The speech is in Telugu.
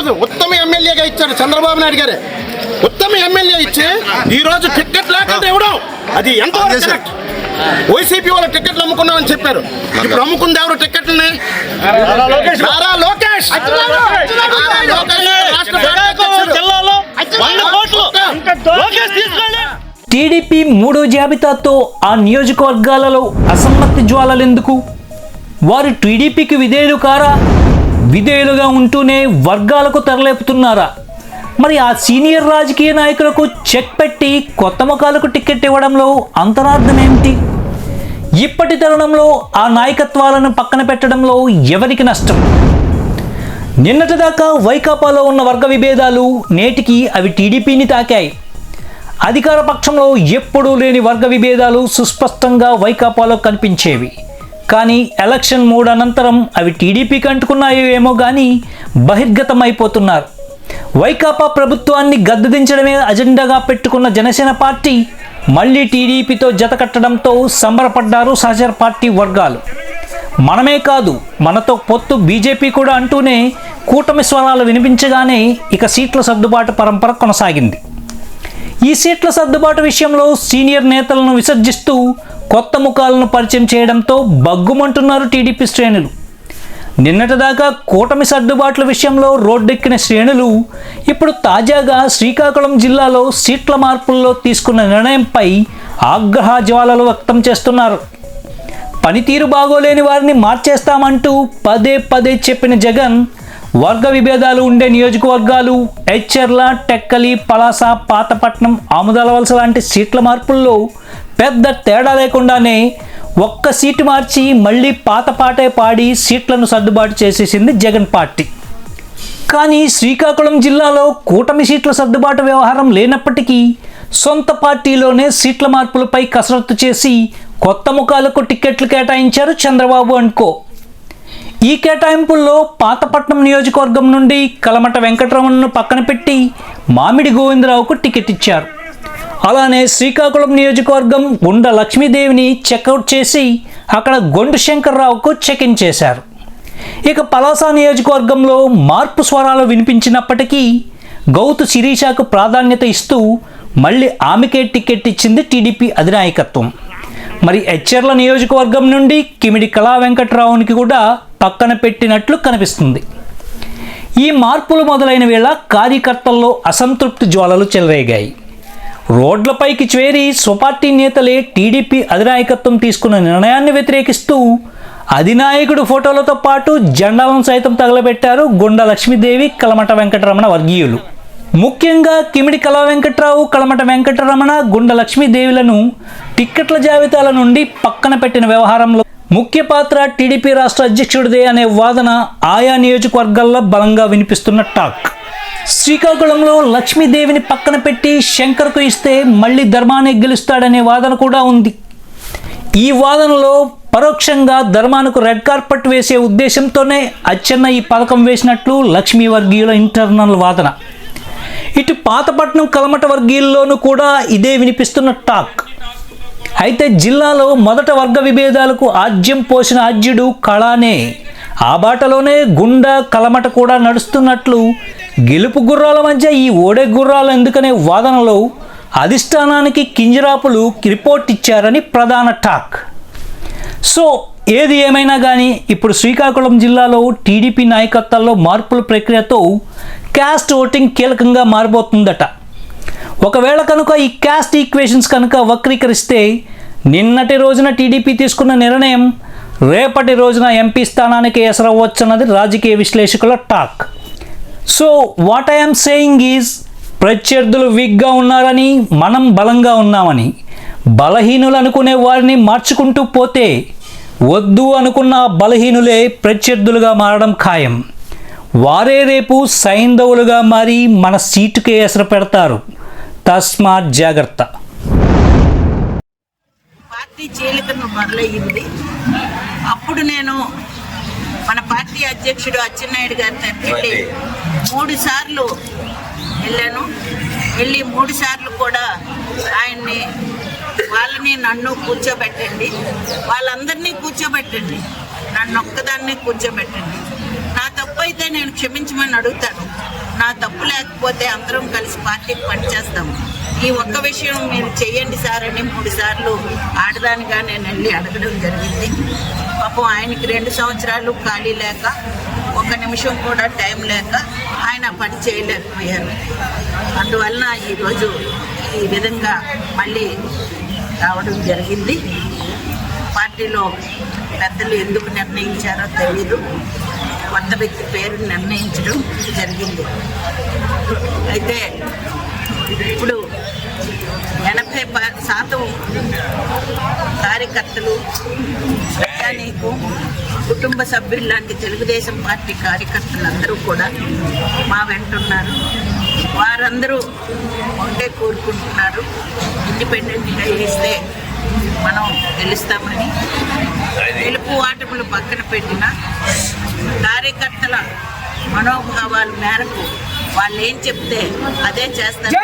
రోజు ఉత్తమ ఎమ్మెల్యేగా ఇచ్చారు చంద్రబాబు నాయుడు గారే. ఉత్తమ ఎమ్మెల్యే ఇచ్చి ఈ రోజు టికెట్ లేకుండా ఇవ్వడం అది ఎంత కరెక్ట్ వైసీపీ వాళ్ళ టికెట్లు అమ్ముకున్నామని చెప్పారు. ఇప్పుడు అమ్ముకుంది ఎవరు టికెట్లని? నారా లోకేష్. నారా లోకేష్. రాష్ట్ర కార్యదర్శి. జిల్లాలో వంద కోట్లు. లోకేష్ తీసుకోండి. టీడీపీ మూడో జాబితాతో ఆ నియోజకవర్గాలలో అసమ్మతి జ్వాలలెందుకు? వారు టీడీపీకి విధేయులు కారా? విధేయులుగా ఉంటూనే వర్గాలకు తరలేపుతున్నారా? మరి ఆ సీనియర్ రాజకీయ నాయకులకు చెక్ పెట్టి కొత్త ముఖాలకు టికెట్ ఇవ్వడంలో అంతరార్థం ఏమిటి ఇప్పటి తరుణంలో ఆ నాయకత్వాలను పక్కన పెట్టడంలో ఎవరికి నష్టం? నిన్నటిదాకా వైకాపాలో ఉన్న వర్గ విభేదాలు నేటికి అవి టీడీపీని తాకాయి. అధికార పక్షంలో ఎప్పుడూ లేని వర్గ విభేదాలు సుస్పష్టంగా వైకాపాలో కనిపించేవి. కానీ ఎలక్షన్ మూడు అనంతరం అవి టీడీపీకి అంటుకున్నాయో ఏమో కానీ బహిర్గతమైపోతున్నారు. వైకాపా ప్రభుత్వాన్ని గద్దెదించడమే అజెండాగా పెట్టుకున్న జనసేన పార్టీ మళ్ళీ టీడీపీతో జతకట్టడంతో సంబరపడ్డారు సహచర పార్టీ వర్గాలు. మనమే కాదు మనతో పొత్తు బీజేపీ కూడా అంటూనే కూటమి స్వరాలు వినిపించగానే ఇక సీట్ల సర్దుబాటు పరంపర కొనసాగింది. ఈ సీట్ల సర్దుబాటు విషయంలో సీనియర్ నేతలను విసర్జిస్తూ కొత్త ముఖాలను పరిచయం చేయడంతో బగ్గుమంటున్నారు టీడీపీ శ్రేణులు. నిన్నటిదాకా కూటమి సర్దుబాట్ల విషయంలో రోడ్డెక్కిన శ్రేణులు ఇప్పుడు తాజాగా శ్రీకాకుళం జిల్లాలో సీట్ల మార్పుల్లో తీసుకున్న నిర్ణయంపై ఆగ్రహ జ్వాలలు వ్యక్తం చేస్తున్నారు. పనితీరు బాగోలేని వారిని మార్చేస్తామంటూ పదే పదే చెప్పిన జగన్ వర్గ విభేదాలు ఉండే నియోజకవర్గాలు హెచ్చెర్ల టెక్కలి పలాస పాతపట్నం ఆముదలవలస లాంటి సీట్ల మార్పుల్లో పెద్ద తేడా లేకుండానే ఒక్క సీటు మార్చి మళ్ళీ పాత పాటే పాడి సీట్లను సర్దుబాటు చేసేసింది జగన్ పార్టీ. కానీ శ్రీకాకుళం జిల్లాలో కూటమి సీట్ల సర్దుబాటు వ్యవహారం లేనప్పటికీ సొంత పార్టీలోనే సీట్ల మార్పులపై కసరత్తు చేసి కొత్త ముఖాలకు టిక్కెట్లు కేటాయించారు చంద్రబాబు అనుకో. ఈ కేటాయింపుల్లో పాతపట్నం నియోజకవర్గం నుండి కలమట వెంకటరమణను పక్కన పెట్టి మామిడి గోవిందరావుకు టికెట్ ఇచ్చారు. అలానే శ్రీకాకుళం నియోజకవర్గం గుండ లక్ష్మీదేవిని చెక్అవుట్ చేసి అక్కడ గొండు శంకర్రావుకు చెక్ ఇన్ చేశారు. ఇక పలాస నియోజకవర్గంలో మార్పు స్వరాలు వినిపించినప్పటికీ గౌతు శిరీషకు ప్రాధాన్యత ఇస్తూ మళ్ళీ ఆమెకే టికెట్ ఇచ్చింది టీడీపీ అధినాయకత్వం. మరి హెచ్చెర్ల నియోజకవర్గం నుండి కిమిడి కళా వెంకట్రావునికి కూడా పక్కన పెట్టినట్లు కనిపిస్తుంది. ఈ మార్పులు మొదలైన వేళ కార్యకర్తల్లో అసంతృప్తి జ్వాలలు చెలరేగాయి. రోడ్లపైకి చేరి స్వపార్టీ నేతలే టీడీపీ అధినాయకత్వం తీసుకున్న నిర్ణయాన్ని వ్యతిరేకిస్తూ అధినాయకుడు ఫోటోలతో పాటు జెండాలను సైతం తగలబెట్టారు గుండ లక్ష్మీదేవి కలమట వెంకటరమణ వర్గీయులు. ముఖ్యంగా కిమిడి కళా వెంకట్రావు కలమట వెంకటరమణ గుండ లక్ష్మీదేవులను టిక్కెట్ల జాబితాల నుండి పక్కన పెట్టిన వ్యవహారంలో ముఖ్య పాత్ర టీడీపీ రాష్ట్ర అధ్యక్షుడిదే అనే వాదన ఆయా నియోజకవర్గాల్లో బలంగా వినిపిస్తున్న టాక్. శ్రీకాకుళంలో లక్ష్మీదేవిని పక్కన పెట్టి శంకర్కు ఇస్తే మళ్ళీ ధర్మాన్ని గెలుస్తాడనే వాదన కూడా ఉంది. ఈ వాదనలో పరోక్షంగా ధర్మానికి రెడ్ కార్పెట్ వేసే ఉద్దేశంతోనే అచ్చెన్న ఈ పథకం వేసినట్లు లక్ష్మీ వర్గీయుల ఇంటర్నల్ వాదన. ఇటు పాతపట్నం కలమట వర్గీయుల్లోనూ కూడా ఇదే వినిపిస్తున్న టాక్. అయితే జిల్లాలో మొదట వర్గ విభేదాలకు ఆజ్యం పోసిన ఆజ్యుడు కళానే. ఆ బాటలోనే గుండ కలమట కూడా నడుస్తున్నట్లు గెలుపు గుర్రాల మధ్య ఈ ఓడే గుర్రాలు ఎందుకనే వాదనలో అధిష్టానానికి కింజరాపులు రిపోర్ట్ ఇచ్చారని ప్రధాన టాక్. సో ఏది ఏమైనా కానీ ఇప్పుడు శ్రీకాకుళం జిల్లాలో టీడీపీ నాయకత్వాల్లో మార్పుల ప్రక్రియతో క్యాస్ట్ ఓటింగ్ కీలకంగా మారబోతుందట. ఒకవేళ కనుక ఈ క్యాస్ట్ ఈక్వేషన్స్ కనుక వక్రీకరిస్తే నిన్నటి రోజున టీడీపీ తీసుకున్న నిర్ణయం రేపటి రోజున ఎంపీ స్థానానికి ఎసరవచ్చన్నది రాజకీయ విశ్లేషకుల talk. So what I'm saying is ప్రత్యర్థులు వీక్గా ఉన్నారని మనం బలంగా ఉన్నామని బలహీనులు అనుకునే వారిని మార్చుకుంటూ పోతే వద్దు అనుకున్న బలహీనులే ప్రత్యర్థులుగా మారడం ఖాయం. వారే రేపు సైంధవులుగా మారి మన సీటుకే ఎసరు పెడతారు. తస్మాత్ జాగ్రత్త. పార్టీ చీలికను మొదలయ్యింది. అప్పుడు నేను మన పార్టీ అధ్యక్షుడు అచ్చెన్నాయుడు గారితో వెళ్ళి మూడు సార్లు వెళ్ళాను. వెళ్ళి మూడు సార్లు కూడా ఆయన్ని వాళ్ళని నన్ను కూర్చోబెట్టండి. వాళ్ళందరినీ కూర్చోబెట్టండి. నన్ను ఒక్కదాన్ని కూర్చోబెట్టండి. నా తప్పు అయితే నేను క్షమించమని అడుగుతాను. నా తప్పు లేకపోతే అందరం కలిసి పార్టీకి పనిచేస్తాము ఈ ఒక్క విషయం మీరు చెయ్యండి సార్ అని మూడు సార్లు ఆడదానిగా నేను వెళ్ళి అడగడం జరిగింది. పాపం ఆయనకి రెండు సంవత్సరాలు ఖాళీ లేక ఒక నిమిషం కూడా టైం లేక ఆయన పని చేయలేకపోయారు. అందువలన ఈరోజు ఈ విధంగా మళ్ళీ రావడం జరిగింది. పార్టీలో పెద్దలు ఎందుకు నిర్ణయించారో తెలియదు పెద్ద వ్యక్తి పేరు నిర్ణయించడం జరిగింది. అయితే ఇప్పుడు ఎనభై ప- శాతం కార్యకర్తలు ప్రజానీకు కుటుంబ సభ్యులు లాంటి తెలుగుదేశం పార్టీ కార్యకర్తలందరూ కూడా మా వెంటున్నారు వారందరూ ఉంటే కోరుకుంటున్నారు. ఇండిపెండెంట్గా ఇస్తే మనం గెలుస్తామని గెలుపు ఆటములు పక్కన పెట్టిన కార్యకర్తల మనోభావాల మేరకు వాళ్ళు ఏం చెప్తే అదే చేస్తారు.